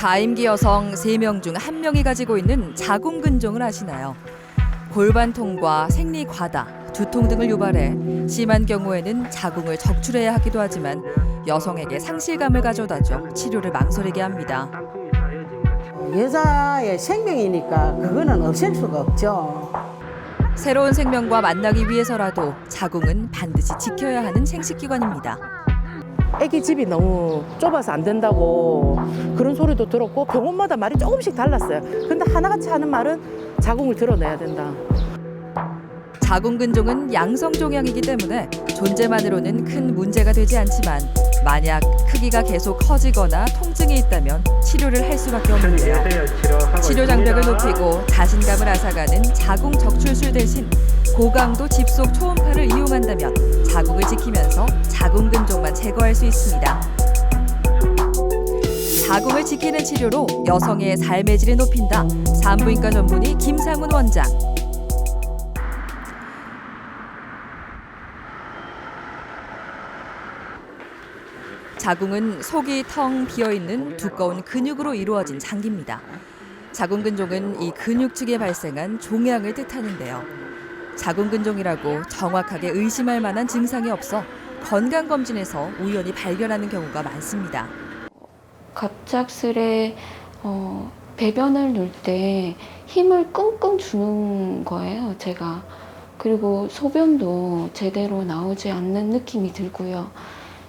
가임기 여성 3명 중 1명이 가지고 있는 자궁근종을 아시나요? 골반통과 생리과다, 두통 등을 유발해 심한 경우에는 자궁을 적출해야 하기도 하지만 여성에게 상실감을 가져다줘 치료를 망설이게 합니다. 여자의 생명이니까 그거는 없앨 수가 없죠. 새로운 생명과 만나기 위해서라도 자궁은 반드시 지켜야 하는 생식기관입니다. 애기 집이 너무 좁아서 안 된다고 그런 소리도 들었고 병원마다 말이 조금씩 달랐어요. 근데 하나같이 하는 말은 자궁을 드러내야 된다. 자궁근종은 양성 종양이기 때문에 존재만으로는 큰 문제가 되지 않지만 만약 크기가 계속 커지거나 통증이 있다면 치료를 할 수밖에 없는데요. 치료 장벽을 높이고 자신감을 앗아가는 자궁 적출술 대신 고강도 집속 초음파를 이용한다면 자궁을 지키면서 자궁 근종만 제거할 수 있습니다. 자궁을 지키는 치료로 여성의 삶의 질을 높인다. 산부인과 전문의 김상훈 원장. 자궁은 속이 텅 비어 있는 두꺼운 근육으로 이루어진 장기입니다. 자궁근종은 이 근육축에 발생한 종양을 뜻하는데요. 자궁근종이라고 정확하게 의심할 만한 증상이 없어 건강검진에서 우연히 발견하는 경우가 많습니다. 갑작스레 어, 배변을 넣을 때 힘을 끙끙 주는 거예요, 제가. 그리고 소변도 제대로 나오지 않는 느낌이 들고요.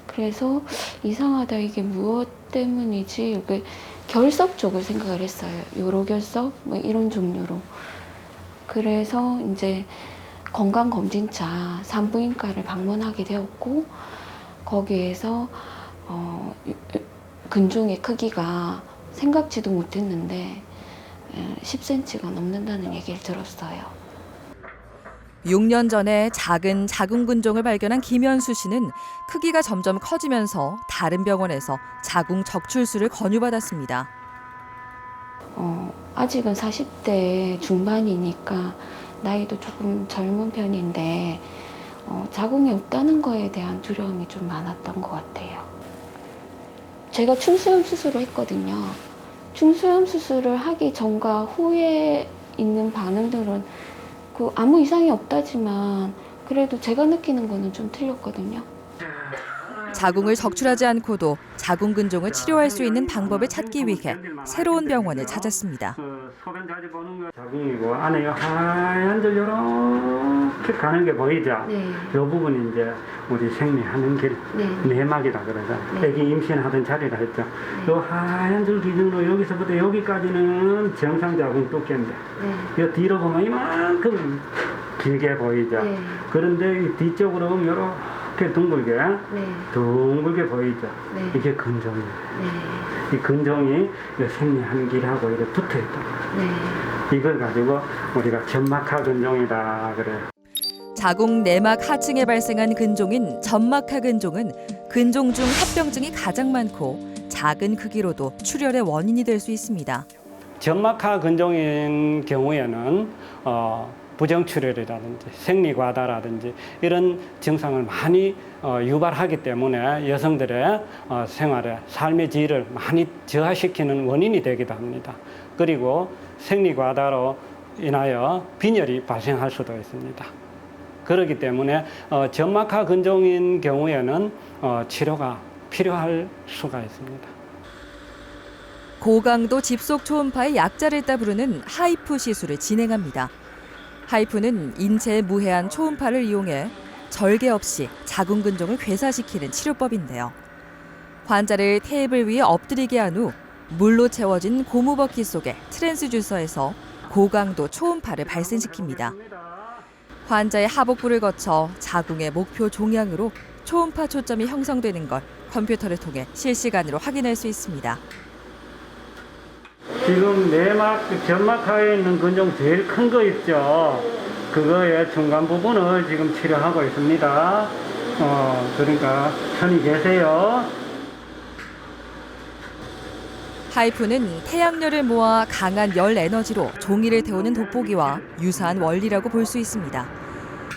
그래서 이상하다, 이게 무엇 때문이지? 이렇게 결석 쪽을 생각을 했어요. 요로 결석? 뭐 이런 종류로. 그래서 이제 건강 검진차 산부인과를 방문하게 되었고, 거기에서 어, 근종의 크기가 생각지도 못했는데 10cm가 넘는다는 얘기를 들었어요. 6년 전에 작은 자궁근종을 발견한 김현수 씨는 크기가 점점 커지면서 다른 병원에서 자궁 적출술을 권유받았습니다. 어, 아직은 40대 중반이니까 나이도 조금 젊은 편인데 어, 자궁이 없다는 거에 대한 두려움이 좀 많았던 것 같아요. 제가 충수염 수술을 했거든요. 충수염 수술을 하기 전과 후에 있는 반응들은 그 아무 이상이 없다지만 그래도 제가 느끼는 거는 좀 틀렸거든요. 자궁을 적출하지 않고도 자궁 근종을 치료할 수 있는 방법을 찾기 위해 새로운 병원을 찾았습니다. 그 소변 자주 보는 거 자궁이고 안에 요 하얀 줄 요렇게 가는 게 보이죠? 네. 요 부분이 이제 우리 생리하는 길 네. 내막이라 그러죠. 네. 애기 임신하던 자리라 했죠. 요 하얀 줄 기준으로 여기서부터 여기까지는 정상 자궁 두께인데 네. 요 뒤로 보면 이만큼 길게 보이죠. 네. 그런데 이 뒤쪽으로 보면 요렇게 둥글게 네. 둥글게 보이죠. 네. 이게 근종이에요. 네. 이 근종이 이 생리하는 길하고 이렇게 붙어 있다. 네. 이걸 가지고 우리가 점막하 근종이다 그래요. 자궁 내막 하층에 발생한 근종인 점막하 근종은 근종 중 합병증이 가장 많고 작은 크기로도 출혈의 원인이 될 수 있습니다. 점막하 근종인 경우에는 어, 부정출혈이라든지 생리과다라든지 이런 증상을 많이 어, 유발하기 때문에 여성들의 어, 생활에 삶의 질을 많이 저하시키는 원인이 되기도 합니다. 그리고 생리과다로 인하여 빈혈이 발생할 수도 있습니다. 그렇기 때문에 어, 점막하 근종인 경우에는 어, 치료가 필요할 수가 있습니다. 고강도 집속 초음파의 약자를 따 부르는 하이프 시술을 진행합니다. 하이프는 인체에 무해한 초음파를 이용해 절개 없이 자궁 근종을 괴사시키는 치료법인데요. 환자를 테이블 위에 엎드리게 한 후 물로 채워진 고무 버킷 속에 트랜스듀서에서 고강도 초음파를 발생시킵니다. 환자의 하복부를 거쳐 자궁의 목표 종양으로 초음파 초점이 형성되는 걸 컴퓨터를 통해 실시간으로 확인할 수 있습니다. 지금 내막 점막하에 있는 근종 제일 큰 거 있죠. 그거의 중간 부분을 지금 치료하고 있습니다. 어, 그러니까 편히 계세요. 하이프는 태양열을 모아 강한 열 에너지로 종이를 태우는 돋보기와 유사한 원리라고 볼 수 있습니다.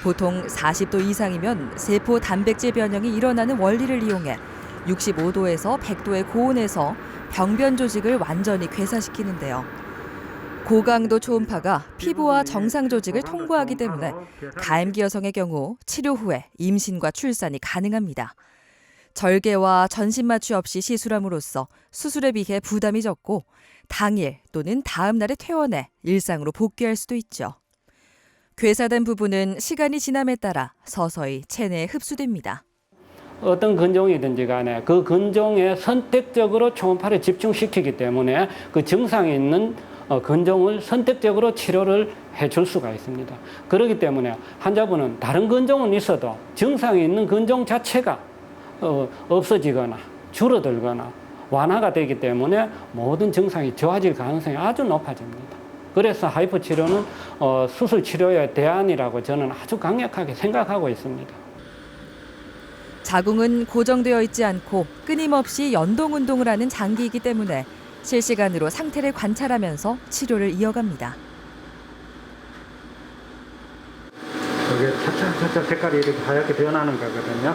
보통 40도 이상이면 세포 단백질 변형이 일어나는 원리를 이용해 65도에서 100도의 고온에서 병변 조직을 완전히 괴사시키는데요. 고강도 초음파가 피부와 정상 조직을 통과하기 때문에 가임기 여성의 경우 치료 후에 임신과 출산이 가능합니다. 절개와 전신 마취 없이 시술함으로써 수술에 비해 부담이 적고 당일 또는 다음 날에 퇴원해 일상으로 복귀할 수도 있죠. 괴사된 부분은 시간이 지남에 따라 서서히 체내에 흡수됩니다. 어떤 근종이든지 간에 그 근종에 선택적으로 초음파를 집중시키기 때문에 그 증상이 있는 어, 근종을 선택적으로 치료를 해줄 수가 있습니다. 그렇기 때문에 환자분은 다른 근종은 있어도 증상이 있는 근종 자체가 어, 없어지거나 줄어들거나 완화가 되기 때문에 모든 증상이 좋아질 가능성이 아주 높아집니다. 그래서 하이퍼 치료는 어, 수술 치료의 대안이라고 저는 아주 강력하게 생각하고 있습니다. 자궁은 고정되어 있지 않고 끊임없이 연동 운동을 하는 장기이기 때문에 실시간으로 상태를 관찰하면서 치료를 이어갑니다. 그게 차차차차 색깔이 이렇게 하얗게 변하는 거거든요.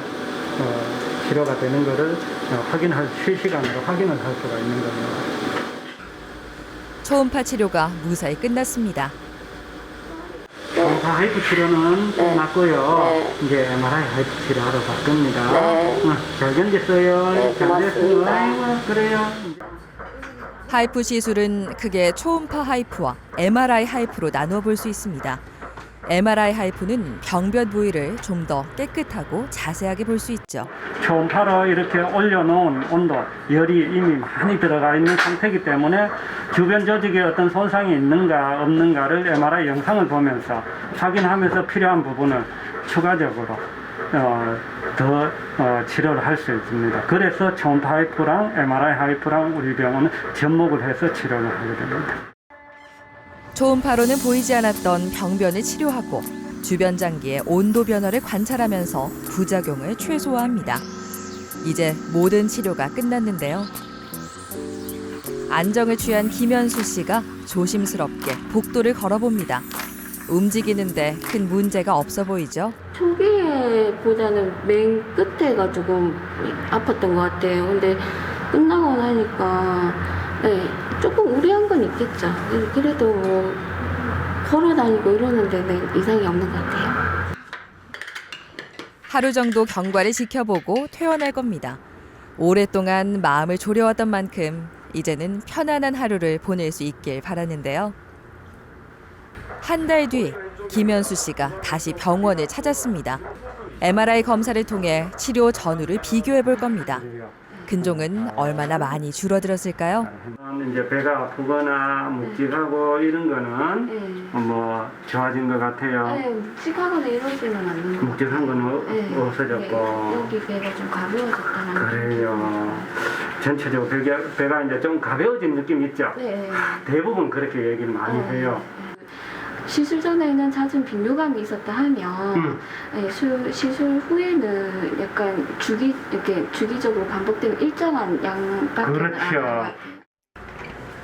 어, 치료가 되는 거를 어, 확인할 실시간으로 확인을 할 수가 있는 겁니다. 초음파 치료가 무사히 끝났습니다. 초음파 하이프 치료는 끝났고요. 이제 MRI 하이프 치료하러 갈 겁니다. 어, 잘 견뎠어요. 잘 됐어요. 아이고, 그래요. 하이프 시술은 크게 초음파 하이프와 MRI 하이프로 나누어 볼 수 있습니다. MRI 하이프는 병변 부위를 좀 더 깨끗하고 자세하게 볼 수 있죠. 초음파로 이렇게 올려놓은 온도, 열이 이미 많이 들어가 있는 상태이기 때문에 주변 조직에 어떤 손상이 있는가 없는가를 MRI 영상을 보면서 확인하면서 필요한 부분을 추가적으로 어, 더 어, 치료를 할 수 있습니다. 그래서 초음파 하이프랑 MRI 하이프랑 우리 병원은 접목을 해서 치료를 하게 됩니다. 초음파로는 보이지 않았던 병변을 치료하고 주변 장기의 온도 변화를 관찰하면서 부작용을 최소화합니다. 이제 모든 치료가 끝났는데요. 안정을 취한 김현수 씨가 조심스럽게 복도를 걸어봅니다. 움직이는데 큰 문제가 없어 보이죠? 초기에보다는 맨 끝에가 조금 아팠던 것 같아요. 근데 끝나고 나니까 네, 조금 우려한 건 있겠죠. 그래도 뭐 걸어 다니고 이러는 데는 이상이 없는 것 같아요. 하루 정도 경과를 지켜보고 퇴원할 겁니다. 오랫동안 마음을 졸여왔던 만큼 이제는 편안한 하루를 보낼 수 있길 바라는데요. 한 달 뒤 김현수 씨가 다시 병원을 찾았습니다. MRI 검사를 통해 치료 전후를 비교해 볼 겁니다. 근종은 얼마나 많이 줄어들었을까요? 이제 배가 아프거나 묵직하고 이런 거는 네. 뭐 좋아진 것 같아요. 네, 묵직하거나 이러지는 않는 것 묵직한 거는 어- 네. 없어졌고. 네, 여기 배가 좀 가벼워졌다는 그래요. 전체적으로 배가, 배가 이제 좀 가벼워진 느낌 있죠? 네. 대부분 그렇게 얘기를 많이 해요. 시술 전에는 잦은 빈뇨감이 있었다 하면 음. 네, 수- 시술 후에는 약간 주기 이렇게 주기적으로 반복되는 일정한 양밖에 그렇죠.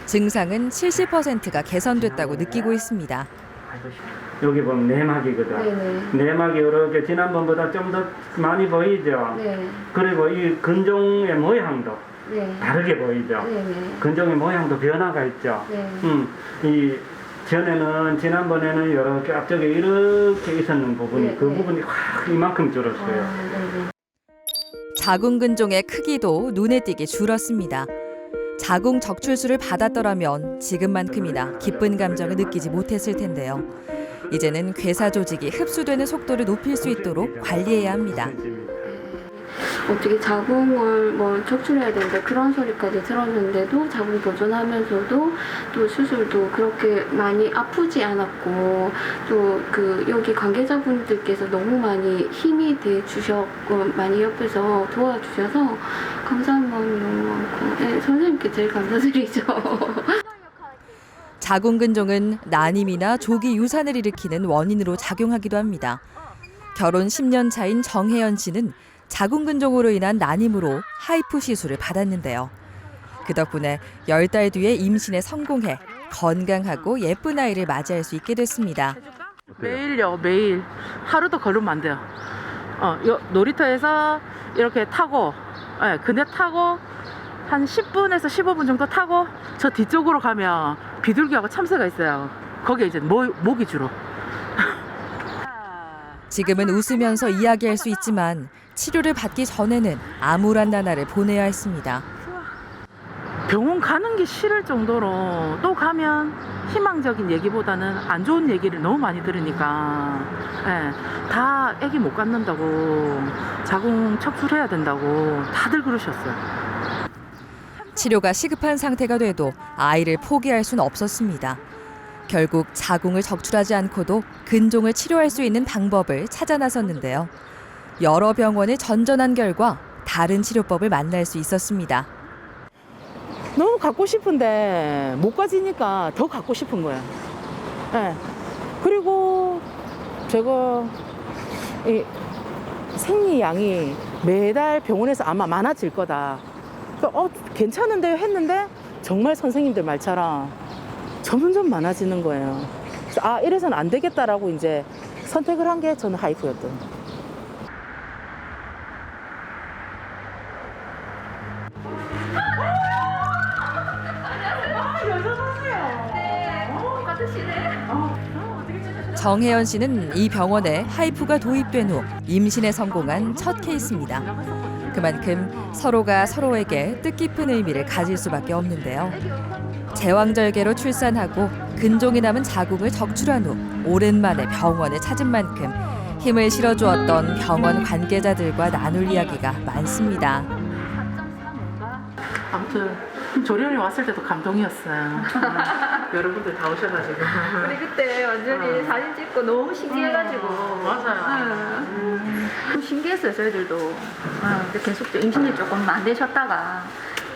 증상은 70%가 개선됐다고 느끼고 있습니다. 여기 보면 내막이거든. 네네. 내막이 이렇게 지난번보다 좀 더 많이 보이죠? 네. 그리고 이 근종의 모양도 네. 다르게 보이죠? 네네. 근종의 모양도 변화가 있죠? 네. 음, 이 전에는 지난번에는 이렇게 앞쪽에 이렇게 있었는 부분이 네, 그 네. 부분이 확 이만큼 줄었어요. 아, 네네. 자궁 근종의 크기도 눈에 띄게 줄었습니다. 자궁 적출수를 받았더라면 지금만큼이나 기쁜 감정을 느끼지 못했을 텐데요. 이제는 괴사 조직이 흡수되는 속도를 높일 수 있도록 관리해야 합니다. 네. 어떻게 자궁을 뭐 적출해야 된다 그런 소리까지 들었는데도 자궁 보존하면서도 또 수술도 그렇게 많이 아프지 않았고 또 그 여기 관계자분들께서 너무 많이 힘이 돼 주셨고 많이 옆에서 도와주셔서 감사한 마음이 너무 많고 네, 선생님께 제일 감사드리죠. 자궁 근종은 난임이나 조기 유산을 일으키는 원인으로 작용하기도 합니다. 결혼 10년 차인 정혜연 씨는 자궁 근종으로 인한 난임으로 하이프 시술을 받았는데요. 그 덕분에 10달 뒤에 임신에 성공해 건강하고 예쁜 아이를 맞이할 수 있게 됐습니다. 매일요, 매일. 하루도 걸으면 안 돼요. 어, 요, 놀이터에서 이렇게 타고 네, 그네 타고 한 10분에서 15분 정도 타고 저 뒤쪽으로 가면 비둘기하고 참새가 있어요. 거기에 이제 모, 모기 주로. 지금은 웃으면서 이야기할 수 있지만 치료를 받기 전에는 암울한 나날을 보내야 했습니다. 병원 가는 게 싫을 정도로 또 가면 희망적인 얘기보다는 안 좋은 얘기를 너무 많이 들으니까 예, 다 애기 못 갖는다고 자궁 척출해야 된다고 다들 그러셨어요. 치료가 시급한 상태가 돼도 아이를 포기할 수는 없었습니다. 결국 자궁을 적출하지 않고도 근종을 치료할 수 있는 방법을 찾아 나섰는데요. 여러 병원을 전전한 결과 다른 치료법을 만날 수 있었습니다. 너무 갖고 싶은데 못 가지니까 더 갖고 싶은 거야. 예. 그리고 제가 이 생리 양이 매달 병원에서 아마 많아질 거다. 그러니까 어 괜찮은데요 했는데 정말 선생님들 말처럼 점점 많아지는 거예요. 아 이래서는 안 되겠다라고 이제 선택을 한 게 저는 하이프였던. 정혜연 씨는 이 병원에 하이프가 도입된 후 임신에 성공한 첫 케이스입니다. 그만큼 서로가 서로에게 뜻깊은 의미를 가질 수밖에 없는데요. 제왕절개로 출산하고 근종이 남은 자궁을 적출한 후 오랜만에 병원을 찾은 만큼 힘을 실어주었던 병원 관계자들과 나눌 이야기가 많습니다. 아무튼 조련이 왔을 때도 감동이었어요. 여러분들 다 오셔가지고. 우리 그때 완전히 사진 찍고 너무 신기해가지고 맞아요. 응. 좀 신기했어요 저희들도 응, 근데 계속 또 임신이 조금 안 되셨다가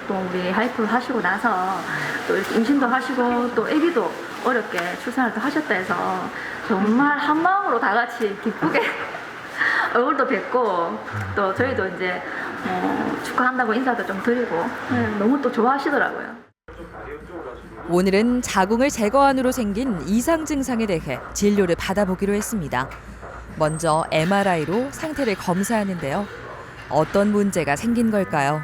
또 우리 하이프 하시고 나서 또 이렇게 임신도 하시고 또 아기도 어렵게 출산을 또 하셨다 해서 정말 한 마음으로 다 같이 기쁘게 얼굴도 뵙고 또 저희도 이제 어, 축하한다고 인사도 좀 드리고 응, 너무 또 좋아하시더라고요. 오늘은 자궁을 제거한 후로 생긴 이상 증상에 대해 진료를 받아보기로 했습니다. 먼저 MRI로 상태를 검사하는데요. 어떤 문제가 생긴 걸까요? 네,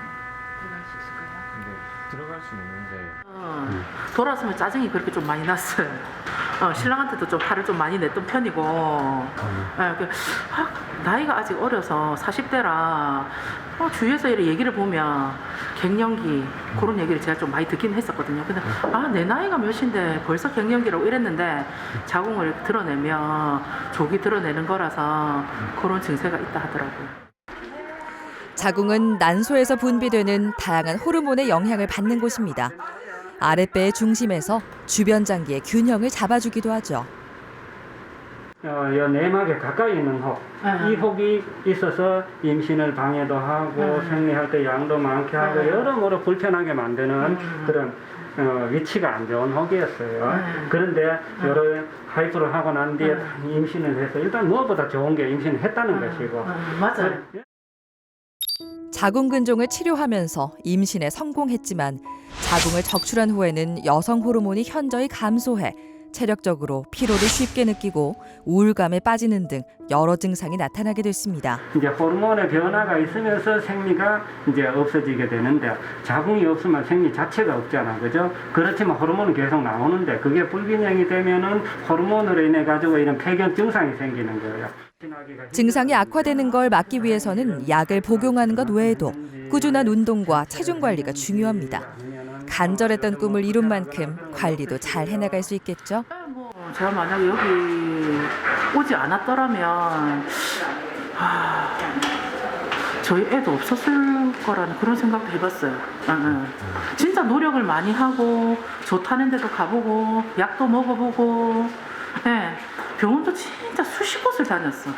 들어갈 수 있는데 어, 돌아서면 짜증이 그렇게 좀 많이 났어요. 어, 신랑한테도 좀 화를 좀 많이 냈던 편이고, 예, 그, 아, 나이가 아직 어려서 40대라 어, 주위에서 이렇게 얘기를 보면 갱년기 그런 얘기를 제가 좀 많이 듣긴 했었거든요. 근데 아, 내 나이가 몇인데 벌써 갱년기라고 이랬는데 자궁을 드러내면 조기 드러내는 거라서 그런 증세가 있다 하더라고요. 자궁은 난소에서 분비되는 다양한 호르몬의 영향을 받는 곳입니다. 아랫배의 중심에서 주변 장기의 균형을 잡아주기도 하죠. 어, 이 내막에 가까이 있는 혹, 아. 이 혹이 있어서 임신을 방해도 하고 음. 생리할 때 양도 많게 하고 음. 여러모로 불편하게 만드는 음. 그런 어, 위치가 안 좋은 혹이었어요. 음. 그런데 여러 하이프를 하고 난 뒤에 임신을 해서 일단 무엇보다 좋은 게 임신을 했다는 것이고 음, 맞아요. 자궁 근종을 치료하면서 임신에 성공했지만 자궁을 적출한 후에는 여성 호르몬이 현저히 감소해 체력적으로 피로를 쉽게 느끼고 우울감에 빠지는 등 여러 증상이 나타나게 됐습니다. 이제 호르몬의 변화가 있으면서 생리가 이제 없어지게 되는데 자궁이 없으면 생리 자체가 없잖아, 그죠? 그렇지만 호르몬은 계속 나오는데 그게 불균형이 되면은 호르몬으로 인해 가지고 이런 폐경 증상이 생기는 거예요. 증상이 악화되는 걸 막기 위해서는 약을 복용하는 것 외에도 꾸준한 운동과 체중 관리가 중요합니다. 간절했던 꿈을 이룬 만큼 관리도 잘 해나갈 수 있겠죠. 뭐 제가 만약에 여기 오지 않았더라면 하, 저희 애도 없었을 거라는 그런 생각도 해봤어요. 진짜 노력을 많이 하고 좋다는 데도 가보고 약도 먹어보고 예, 병원도 진짜 수십 곳을 다녔어.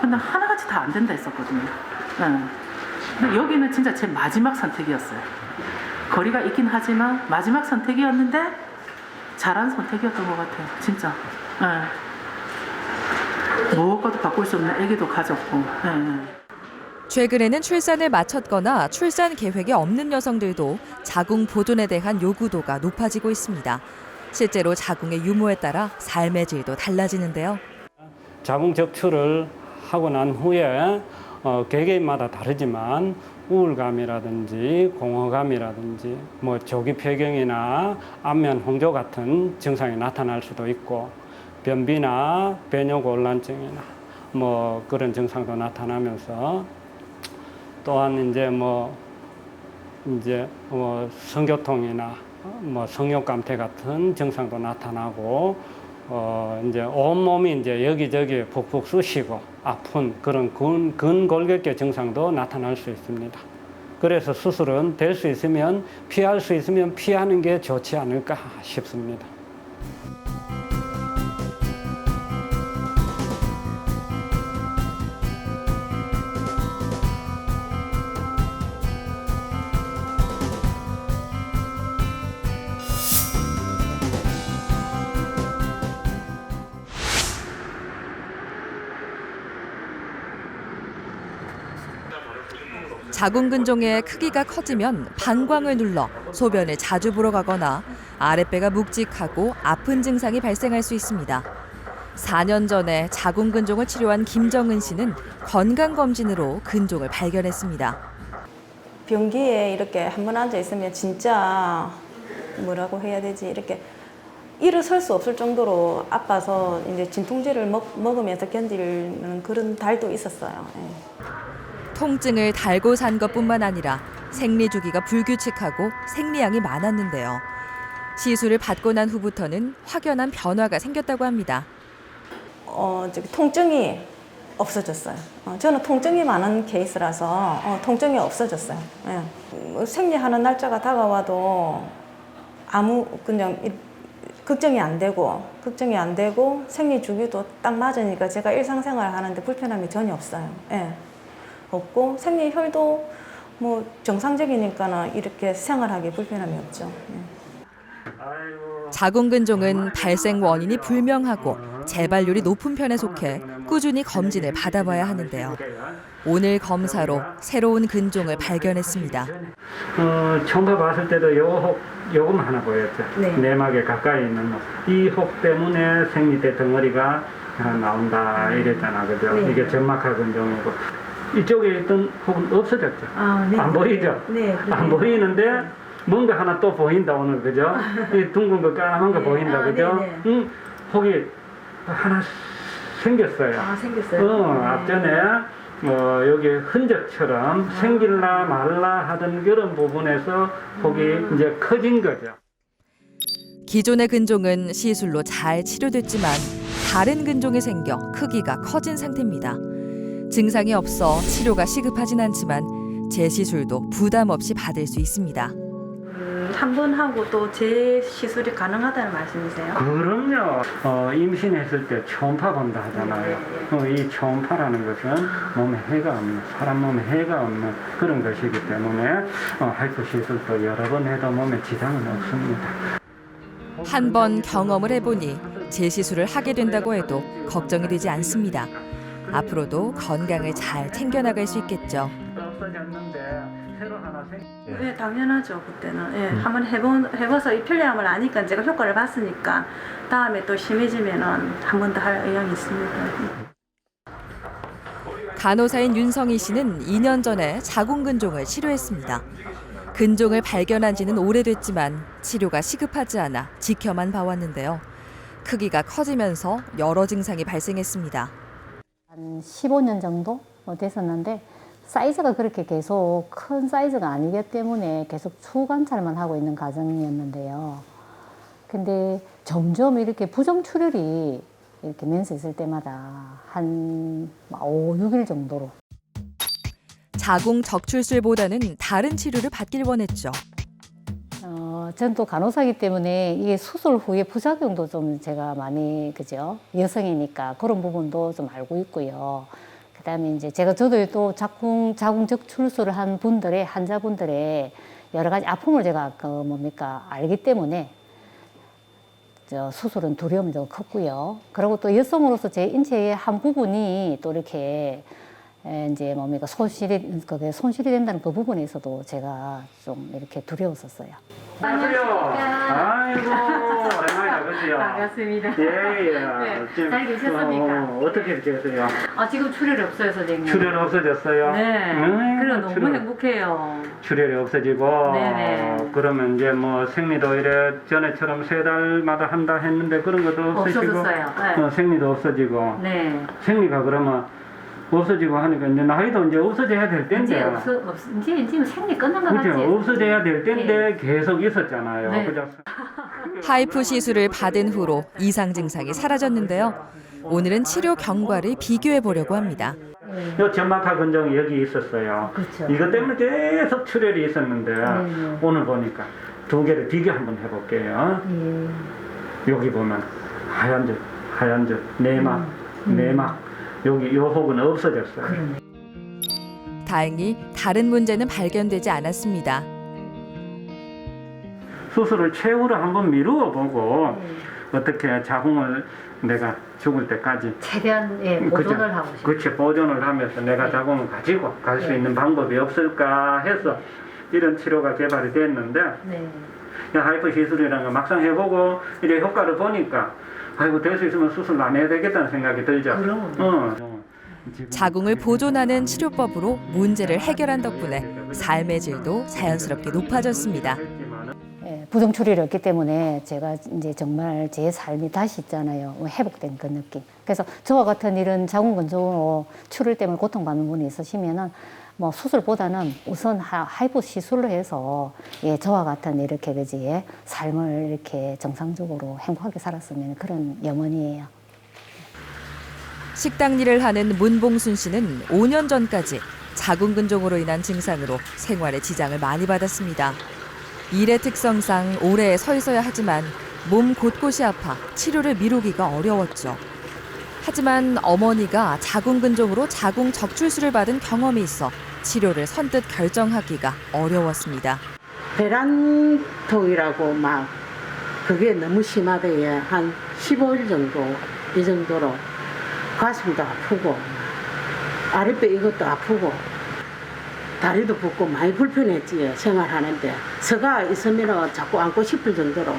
근데 하나같이 다 안 된다 했었거든요. 예. 근데 여기는 진짜 제 마지막 선택이었어요. 거리가 있긴 하지만 마지막 선택이었는데 잘한 선택이었던 것 같아요. 진짜. 예. 무엇과도 바꿀 수 없는 아기도 가졌고. 예. 최근에는 출산을 마쳤거나 출산 계획이 없는 여성들도 자궁 보존에 대한 요구도가 높아지고 있습니다. 실제로 자궁의 유무에 따라 삶의 질도 달라지는데요. 자궁 적출을 하고 난 후에 어, 개개인마다 다르지만 우울감이라든지 공허감이라든지 뭐 조기폐경이나 안면 홍조 같은 증상이 나타날 수도 있고 변비나 배뇨곤란증이나 뭐 그런 증상도 나타나면서 또한 이제 뭐 이제 뭐 성교통이나 뭐 성욕 감퇴 같은 증상도 나타나고 어 이제 온 몸이 이제 여기저기 푹푹 쑤시고 아픈 그런 근, 근골격계 증상도 나타날 수 있습니다. 그래서 수술은 될 수 있으면 피할 수 있으면 피하는 게 좋지 않을까 싶습니다. 자궁근종의 크기가 커지면 방광을 눌러 소변을 자주 보러 가거나 아랫배가 묵직하고 아픈 증상이 발생할 수 있습니다. 4년 전에 자궁근종을 치료한 김정은 씨는 건강검진으로 근종을 발견했습니다. 변기에 이렇게 한 번 앉아 있으면 진짜 뭐라고 해야 되지 이렇게 일어설 수 없을 정도로 아파서 이제 진통제를 먹, 먹으면서 견디는 그런 달도 있었어요. 예. 통증을 달고 산 것뿐만 아니라 생리 주기가 불규칙하고 생리량이 많았는데요. 시술을 받고 난 후부터는 확연한 변화가 생겼다고 합니다. 어, 저기 통증이 없어졌어요. 어, 저는 통증이 많은 케이스라서 어, 통증이 없어졌어요. 예. 뭐 생리하는 날짜가 다가와도 아무 그냥 이- 걱정이 안 되고 걱정이 안 되고 생리 주기도 딱 맞으니까 제가 일상생활 하는데 불편함이 전혀 없어요. 예. 없고 생리 혈도 뭐 정상적이니까는 이렇게 생활하기 불편함이 없죠. 예. 자궁근종은 발생 원인이 불명하고 재발률이 높은 편에 속해 꾸준히 검진을 받아봐야 하는데요. 오늘 검사로 새로운 근종을 발견했습니다. 어, 처음 봤을 때도 요 혹, 요금 하나 보였죠. 네. 내막에 가까이 있는 혹. 이혹 때문에 생리대 덩어리가 아, 나온다 이랬잖아, 그죠? 네. 이게 점막하 근종이고. 이쪽에 있던 혹은 없어졌죠. 아, 네. 안 보이죠? 네, 안 보이는데 뭔가 하나 또 보인다 오늘 그죠? 이 둥근 거 까만 거 보인다 아, 그죠? 네, 네. 응, 혹이 하나 생겼어요. 아, 생겼어요? 어, 네. 앞전에 어, 여기 흔적처럼 생길라 말라 하던 그런 부분에서 혹이 음. 이제 커진 거죠. 기존의 근종은 시술로 잘 치료됐지만 다른 근종이 생겨 크기가 커진 상태입니다. 증상이 없어 치료가 시급하진 않지만 재시술도 부담 없이 받을 수 있습니다. 한 번 하고 또 재시술이 가능하다는 말씀이세요? 그럼요. 어, 임신했을 때 초음파 본다 하잖아요. 네, 어, 이 초음파라는 것은 몸에 해가 없는, 사람 몸에 해가 없는 그런 것이기 때문에 어, 하이프 시술도 여러 번 해도 몸에 지장은 없습니다. 한 번 경험을 해보니 재시술을 하게 된다고 해도 걱정이 되지 않습니다. 앞으로도 건강을 잘 챙겨나갈 수 있겠죠. 없어졌는데 새로 하나 생. 네, 당연하죠. 그때는 예, 한번 해본 해봐서 이 편리함을 아니까 제가 효과를 봤으니까 다음에 또 심해지면은 한 번 더 할 의향이 있습니다. 간호사인 윤성희 씨는 2년 전에 자궁근종을 치료했습니다. 근종을 발견한 지는 오래됐지만 치료가 시급하지 않아 지켜만 봐왔는데요. 크기가 커지면서 여러 증상이 발생했습니다. 한 15년 정도 뭐 됐었는데 사이즈가 그렇게 계속 큰 사이즈가 아니기 때문에 계속 추관찰만 하고 있는 과정이었는데요. 근데 점점 이렇게 부정 출혈이 이렇게 men스 있을 때마다 한 5, 6일 정도로 자궁 적출술보다는 다른 치료를 받길 원했죠. 어, 전 또 간호사기 때문에 이게 수술 후에 부작용도 좀 제가 많이 그죠 여성이니까 그런 부분도 좀 알고 있고요. 그다음에 이제 제가 저도 또 자궁 자궁적 출술을 한 분들의 환자분들의 여러 가지 아픔을 제가 그 뭡니까 알기 때문에 저 수술은 두려움이 더 컸고요. 그리고 또 여성으로서 제 인체의 한 부분이 또 이렇게 에, 이제 뭡니까 손실이 그게 손실이 된다는 그 부분에서도 제가 좀 이렇게 두려웠었어요. 안녕하세요. 아이고 오랜만이다 그지요. 반갑습니다. 예예. 네, 잘 계셨습니까? 어, 어떻게 되세요? 아, 지금 출혈이 없어요, 선생님. 출혈 없어졌어요? 네. 음, 그래 너무 출혈. 행복해요. 출혈이 없어지고 네네. 그러면 이제 뭐 생리도 이래 전에처럼 세 달마다 한다 했는데 그런 것도 없어지고 없어졌어요. 네. 어, 생리도 없어지고 네. 생리가 그러면 없어지고 하니까 이제 나이도 이제 없어져야 될 텐데 이제 없어 없 이제 이제 생리 끝난 것 같지. 그죠 없어져야 될 텐데 계속 있었잖아요 네. 그죠? 하이프 시술을 받은 후로 이상 증상이 사라졌는데요. 오늘은 치료 경과를 비교해 보려고 합니다. 요 점막하 근종이 여기 있었어요. 이것 때문에 계속 출혈이 있었는데 오늘 보니까 두 개를 비교 한번 해볼게요. 여기 보면 하얀 점, 하얀 점, 내막, 내막 여기 요 혹은 없어졌어요. 다행히 다른 문제는 발견되지 않았습니다. 수술을 최후로 한번 미루어 보고 어떻게 자궁을 내가 죽을 때까지 최대한 예, 그죠? 보존을 하고 싶어요. 그치 보존을 하면서 내가 자궁을 가지고 갈수 있는 방법이 없을까 해서 이런 치료가 개발이 됐는데 네. 야, 하이퍼 시술이라는 거 막상 해보고 이제 효과를 보니까 아이고 될 수 있으면 수술 안 해야 되겠다는 생각이 들죠. 그럼. 어. 자궁을 보존하는 치료법으로 문제를 해결한 덕분에 삶의 질도 자연스럽게 높아졌습니다. 예, 부정 출혈이 없기 때문에 제가 이제 정말 제 삶이 다시 있잖아요. 뭐 회복된 그 느낌. 그래서 저와 같은 이런 자궁 근종으로 출혈 때문에 고통받는 분이 있으시면은 뭐 수술보다는 우선 하- 하이포 시술로 해서 예, 저와 같은 이렇게 그지 예, 삶을 이렇게 정상적으로 행복하게 살았으면 그런 염원이에요. 식당 일을 하는 문봉순 씨는 5년 전까지 자궁 근종으로 인한 증상으로 생활에 지장을 많이 받았습니다. 일의 특성상 오래 서 있어야 하지만 몸 곳곳이 아파 치료를 미루기가 어려웠죠. 하지만 어머니가 자궁 근종으로 자궁 적출술을 받은 경험이 있어 치료를 선뜻 결정하기가 어려웠습니다. 배란통이라고 막 그게 너무 심하대요. 한 15일 정도 이 정도로 가슴도 아프고 아랫배 이것도 아프고 다리도 붓고 많이 불편했지요 생활하는데 서가 있으면 자꾸 안고 싶을 정도로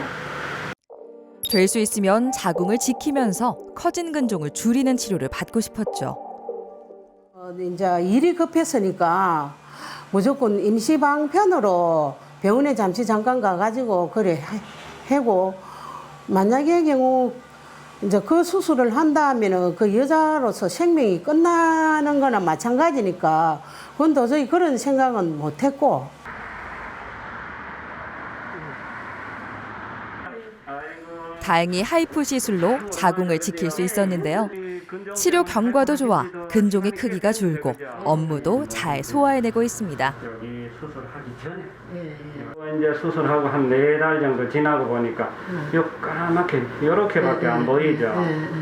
될 수 있으면 자궁을 지키면서 커진 근종을 줄이는 치료를 받고 싶었죠. 어, 이제 일이 급했으니까 무조건 임시 방편으로 병원에 잠시 잠깐 가가지고 그래 해- 하고 만약의 경우 이제 그 수술을 한다면은 그 여자로서 생명이 끝나는 거나 마찬가지니까 그건 도저히 그런 생각은 못했고 다행히 하이프 시술로 자궁을 지킬 수 있었는데요. 치료 경과도 좋아 근종의 크기가 줄고 업무도 잘 소화해내고 있습니다. 여기 수술하기 전에 이제 수술하고 한 네 달 정도 지나고 보니까 요 까맣게 요렇게밖에 안 보이죠.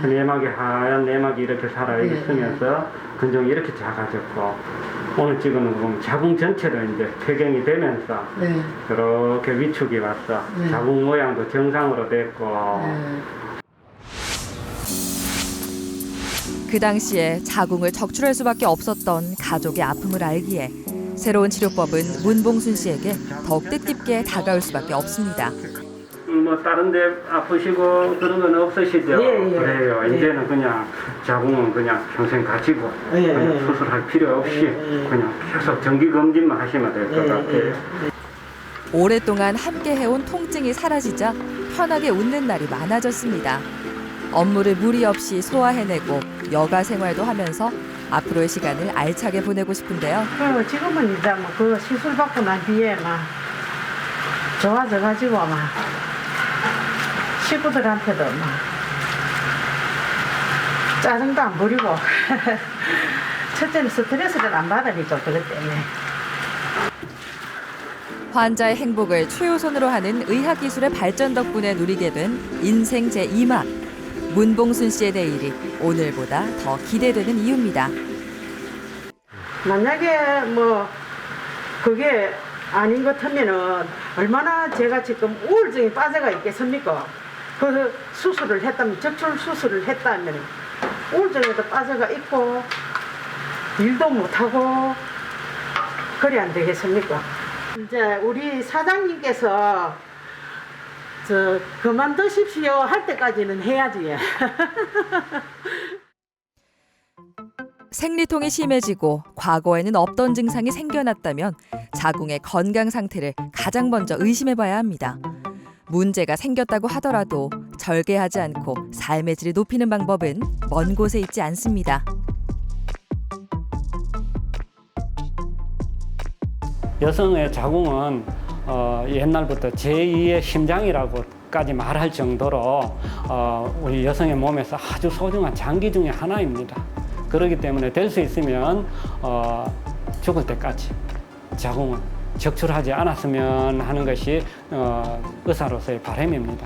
그 내막이 하얀 내막이 이렇게 살아 있으면서 근종이 이렇게 작아졌고 오늘 찍은 거 보면 자궁 전체로 이제 폐경이 되면서 이렇게 위축이 왔어. 자궁 모양도 정상으로 됐고 그 당시에 자궁을 적출할 수밖에 없었던 가족의 아픔을 알기에 새로운 치료법은 문봉순 씨에게 더욱 뜻깊게 다가올 수밖에 없습니다. 음, 뭐 다른 데 아프시고 그런 건 없으시죠? 예, 예. 그래요. 예. 이제는 그냥 자궁은 그냥 평생 가지고 예, 그냥 예. 수술할 필요 없이 예, 예. 그냥 계속 정기 검진만 하시면 될 것 예, 같아요. 오랫동안 함께 해온 통증이 사라지자 편하게 웃는 날이 많아졌습니다. 업무를 무리 없이 소화해내고 여가 생활도 하면서 앞으로의 시간을 알차게 보내고 싶은데요. 그리고 지금은 이제 뭐 그 시술 받고 난 뒤에 막 좋아져가지고 막 식구들한테도 막 짜증도 안 부리고 첫째는 스트레스를 안 받으니까 그것 때문에 환자의 행복을 최우선으로 하는 의학기술의 발전 덕분에 누리게 된 인생 제2막. 문봉순 씨의 내일이 오늘보다 더 기대되는 이유입니다. 만약에 뭐 그게 아닌 것 같으면은 얼마나 제가 지금 우울증에 빠져가 있겠습니까? 그 수술을 했다면 적출 수술을 했다면 우울증에도 빠져가 있고 일도 못하고 그래 안 되겠습니까? 이제 우리 사장님께서 저 그만두십시오 할 때까지는 해야지. 생리통이 심해지고 과거에는 없던 증상이 생겨났다면 자궁의 건강 상태를 가장 먼저 의심해 봐야 합니다. 문제가 생겼다고 하더라도 절개하지 않고 삶의 질을 높이는 방법은 먼 곳에 있지 않습니다. 여성의 자궁은 어, 옛날부터 제2의 심장이라고까지 말할 정도로 어, 우리 여성의 몸에서 아주 소중한 장기 중에 하나입니다. 그렇기 때문에 될 수 있으면 어, 죽을 때까지 자궁을 적출하지 않았으면 하는 것이 어, 의사로서의 바람입니다.